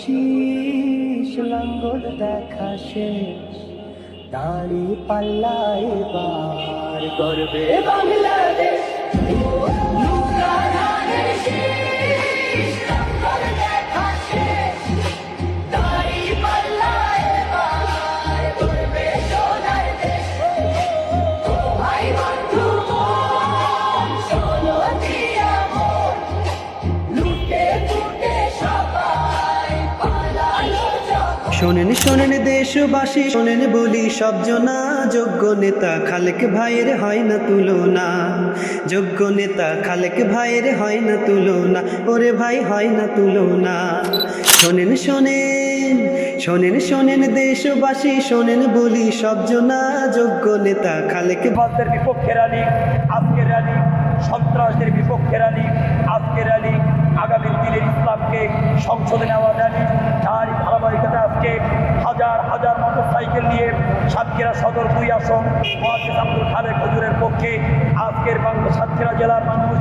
শীষ লঙ্গর দেখা শেষ। দাড়ি পাল্লা এবার গর্বে বাংলাদেশ। শোনেন শোনেন দেশবাসী, শোনেন বলি সব জনা। যোগ্য নেতা খালেক ভাইয়ের হয় না তুলনা। যোগ্য নেতা খালেক ভাইয়ের হয় না তুলনা। ওরে ভাই হয় না তুলনা। শোনেন শোনেন শোনেন শোনেন দেশবাসী, শোনেন বলি সব জনা। যোগ্য নেতা খালেক সন্ত্রাসদের বিপক্ষে র্যালি আজকের র্যালি সন্ত্রাসদের বিপক্ষে র্যালি আজকের র্যালি আগামী দিনের ইসলামকে সংসদে নেওয়া র্যালি তারই ধারাবাহিকতা আজকে হাজার হাজার মোটরসাইকেল নিয়ে সাতক্ষীরা সদর দুই আসন আব্দুল খালেক হজুরের পক্ষে আজকের বাংলা সাতক্ষীরা জেলার মানুষ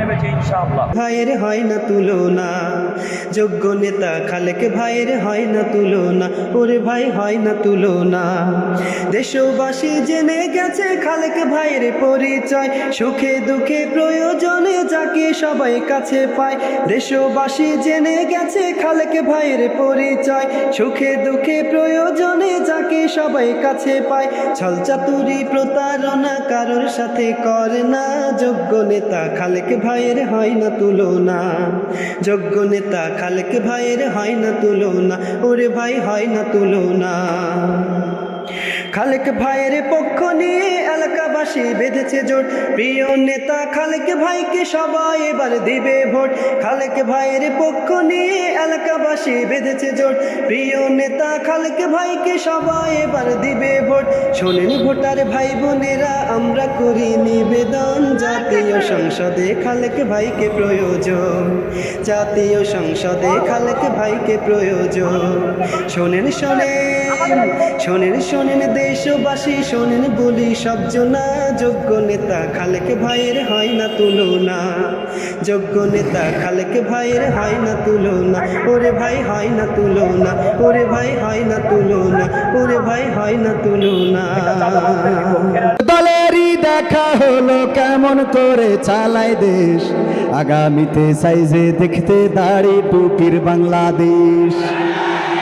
নেমেছে ইনশাআল্লাহ। ভাইয়ের হয় না তুলনা, যোগ্য নেতা খালেক ভাইয়ের হয় না তুলনা, ওরে ভাই হয় না তুলনা। দেশবাসী জেনে গেছে খালেক ভাইয়ের পরিচয়, সুখে দুঃখে প্রয়োজনে যাকে সবাই কাছে পায়। দেশবাসী জেনে গেছে খালেক ভাইয়ের পরিচয়, সুখে দুঃখে প্রয়োজনে যাকে সবাই কাছে পায়। ছল চাতুরি প্রতারণা কারোর সাথে করে না, যোগ্য নেতা খালেক ভাইয়ের হয় না তুলনা। যোগ্য নেতা খালেক ভাইয়ের হয় না তুলনা। ওরে ভাই, হয় না তুলনা। খালেক ভাইয়ের পক্ষ নিয়ে এলাকাবাসী বেঁধেছে জোট। প্রিয় নেতা খালেক ভাইকে সবাই এবার দিবে ভোট। খালেক ভাইয়ের পক্ষ নিয়ে এলাকাবাসী বেঁধেছে জোট। প্রিয় নেতা খালেক ভাইকে সবাই এবার দিবে ভোট। শোনেন ভোটার ভাই বোনেরা, আমরা করি নিবেদন। জাতীয় সংসদে খালেক ভাইকে প্রয়োজন। জাতীয় সংসদে খালেক ভাইকে প্রয়োজন। শোনেন শোনেন। শোনেন শোনেন দেশবাসী, শোনেন বলি সব জনা। যোগ্য নেতা খালেক ভাইয়ের হয় না তুলনা। যোগ্য নেতা খালেক ভাইয়ের হয় না তুলনা। ওরে ভাই হয় না তুলনা, ওরে ভাই হয় না তুলনা, ওরে ভাই হয় না তুলনা। দলেরই দেখা হলো কেমন করে চালায় দেশ। আগামীতে সাইজে দেখতে দাড়ি টুপির বাংলাদেশ।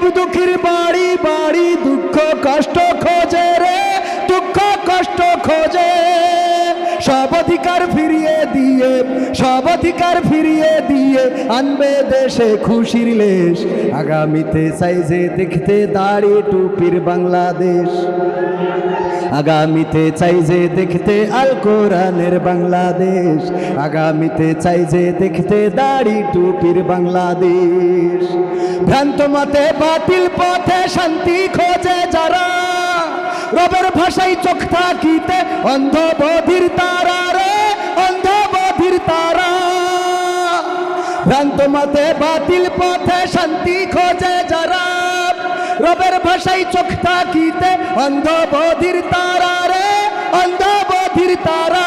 গরিব দুঃখীর বাড়ি বাড়ি অধিকার ফিরিয়ে দিয়ে, সব অধিকার ফিরিয়ে দিয়ে আনবে দেশে খুশির লেশ। আগামীতে চাইজে দেখতে দাড়ি টুপির বাংলাদেশ। আগামীতে চাই যে দেখতে আল কোরআনের বাংলাদেশ। আগামীতে চাই যে দেখতে দাড়ি টুপির বাংলাদেশ। ভ্রান্ত মতে বাতিল পথে শান্তি খোঁজে যারা। রবের ভাষায় চোখ থাকিতে অন্ধ বধির তারা। ভ্রান্ত মতে বাতিল পথে শান্তি খোঁজে যারা। রবের ভাষায় চোখ তাকিতে অন্ধ বধির তারা রে অন্ধ বধির তারা,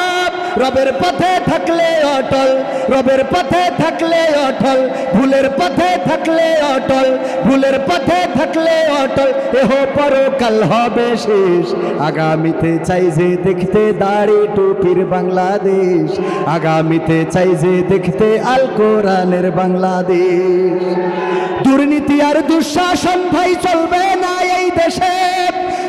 রবের পথে থাকলে অটল, রবের পথে থাকলে অটল, ভুলের পথে থাকলে অটল, ভুলের পথে থাকলে অটল, এহ পরকাল হবে শেষ। আগামীতে চাই যে দেখতে দাড়ি টুপির বাংলাদেশ, আগামীতে চাই যে দেখতে আল কোরআনের বাংলাদেশ। দুর্নীতি আর দুঃশাসন ভাই চলবে না এই দেশে।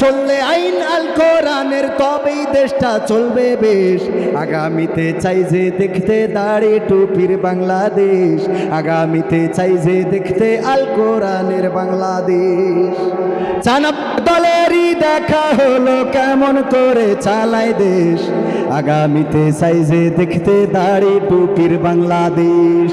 চললে আইন আল কোরআনের, তবেই দেশটা চলবে বেশ। আগামীতে চাই যে দেখতে দাড়ি টুপির বাংলাদেশ। আগামীতে চাই যে দেখতে আল কোরআনের বাংলাদেশ। চানাপ দলেরই দেখা হলো কেমন করে চালায় দেশ। আগামীতে চাই যে দেখতে দাড়ি টুপির বাংলাদেশ।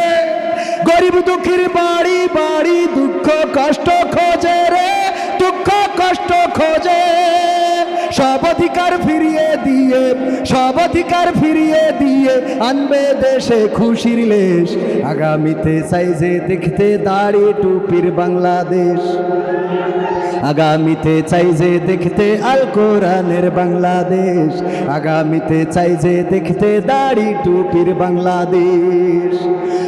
গরিব দুঃখীর বাড়ি বাড়ি দুঃখ কষ্ট খোঁজে রে, দুঃখ কষ্ট খোঁজে। সব অধিকার ফিরিয়ে দিয়ে, সব অধিকার ফিরিয়ে দিয়ে আনবে দেশে খুশির লেশ। আগামীতে যে দেখতে দাড়ি টুপির বাংলাদেশ। আগামীতে চাই যে দেখতে আল কোরআনের বাংলাদেশ। আগামীতে চাই যে দেখতে দাড়ি টুপির বাংলাদেশ।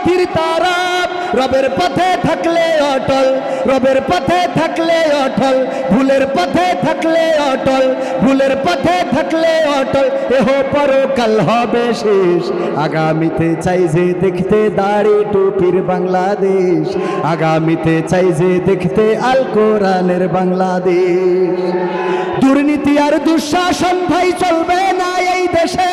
বধির তারা, রবের পথে থাকলে অটল, রবের পথে থাকলে অটল, ভুলের পথে থাকলে অটল, ভুলের পথে থাকলে অটল, এহ পরকাল হবে শেষ। আগামীতে চাই যে দেখতে দাড়ি টুপির বাংলাদেশ, আগামীতে চাই যে দেখতে আল কোরআনের বাংলাদেশ। দুর্নীতি আর দুঃশাসন ভাই চলবে না এই দেশে।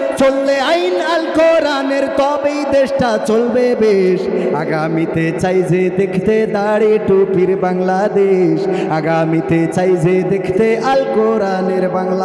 চললে আইন আল কোরআনের, তবেই দেশটা চলবে বেশ। আগামীতে চাই যে দেখতে দাড়ি টুপির বাংলাদেশ। আগামীতে চাই যে দেখতে আল কোরআনের বাংলা